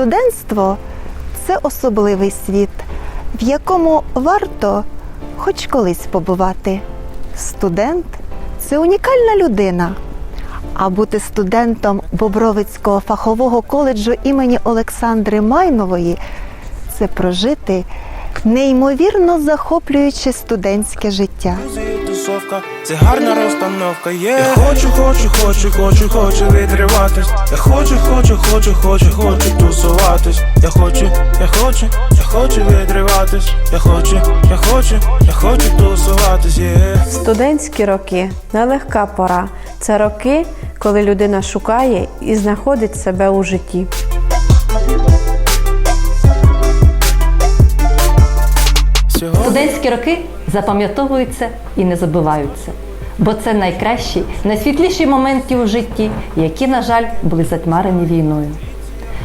Студентство це особливий світ, в якому варто хоч колись побувати. Студент це унікальна людина. А бути студентом Бобровицького фахового коледжу імені Олександри Майнової це прожити неймовірно захоплююче студентське життя. Тусовка, це гарна розстановка. є Я хочу, хочу, хочу, хочу, хочу відриватись. Я хочу, хочу, хочу, хочу, хочу тусуватись. Я хочу, я хочу, я хочу відриватись. Я хочу, я хочу, я хочу тусуватись. є Студентські роки нелегка пора. Це роки, коли людина шукає і знаходить себе у житті. Студентські роки запам'ятовуються і не забуваються, бо це найкращі, найсвітліші моменти у житті, які, на жаль, були затьмарені війною.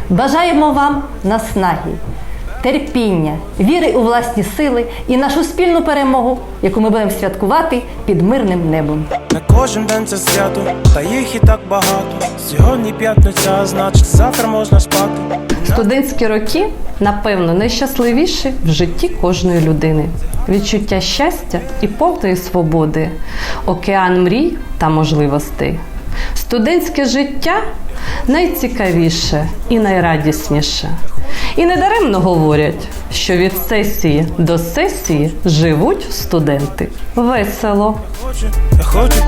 Бажаємо вам наснаги, терпіння, віри у власні сили і нашу спільну перемогу, яку ми будемо святкувати під мирним небом. не кожен день це свято, та їх і так багато. Сьогодні п'ятниця, значить завтра можна спати. Студентські роки, напевно, найщасливіші в житті кожної людини. Відчуття щастя і повної свободи, океан мрій та можливостей. Студентське життя найцікавіше і найрадісніше. І недаремно говорять, що від сесії до сесії живуть студенти. Весело. Хочу, я хочу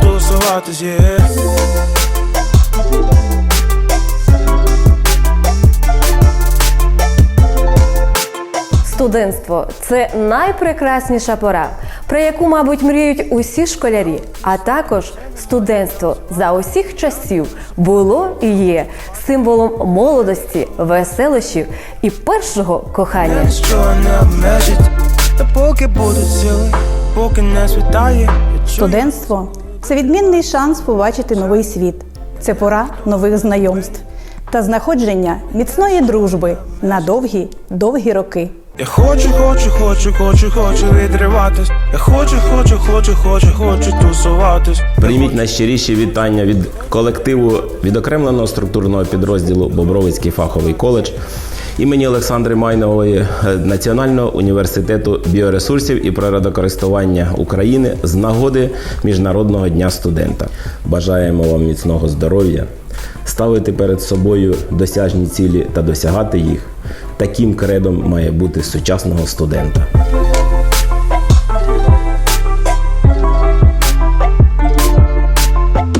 Студентство це найпрекрасніша пора, про яку, мабуть, мріють усі школярі. А також студентство за усіх часів було і є символом молодості, веселощів і першого кохання. Нічого не обмежить, та поки будуть сили, поки не світає. Студентство це відмінний шанс побачити новий світ. Це пора нових знайомств та знаходження міцної дружби на довгі, довгі роки. Я хочу, хочу, хочу, хочу, хочу відриватись. Я хочу, хочу, хочу, хочу, хочу тусуватись. Прийміть найщиріші вітання від колективу відокремленого структурного підрозділу Бобровицький фаховий коледж імені Олександри Майнової е, Національного університету біоресурсів і природокористування України з нагоди Міжнародного дня студента. Бажаємо вам міцного здоров'я, ставити перед собою досяжні цілі та досягати їх. Таким кредом має бути сучасного студента.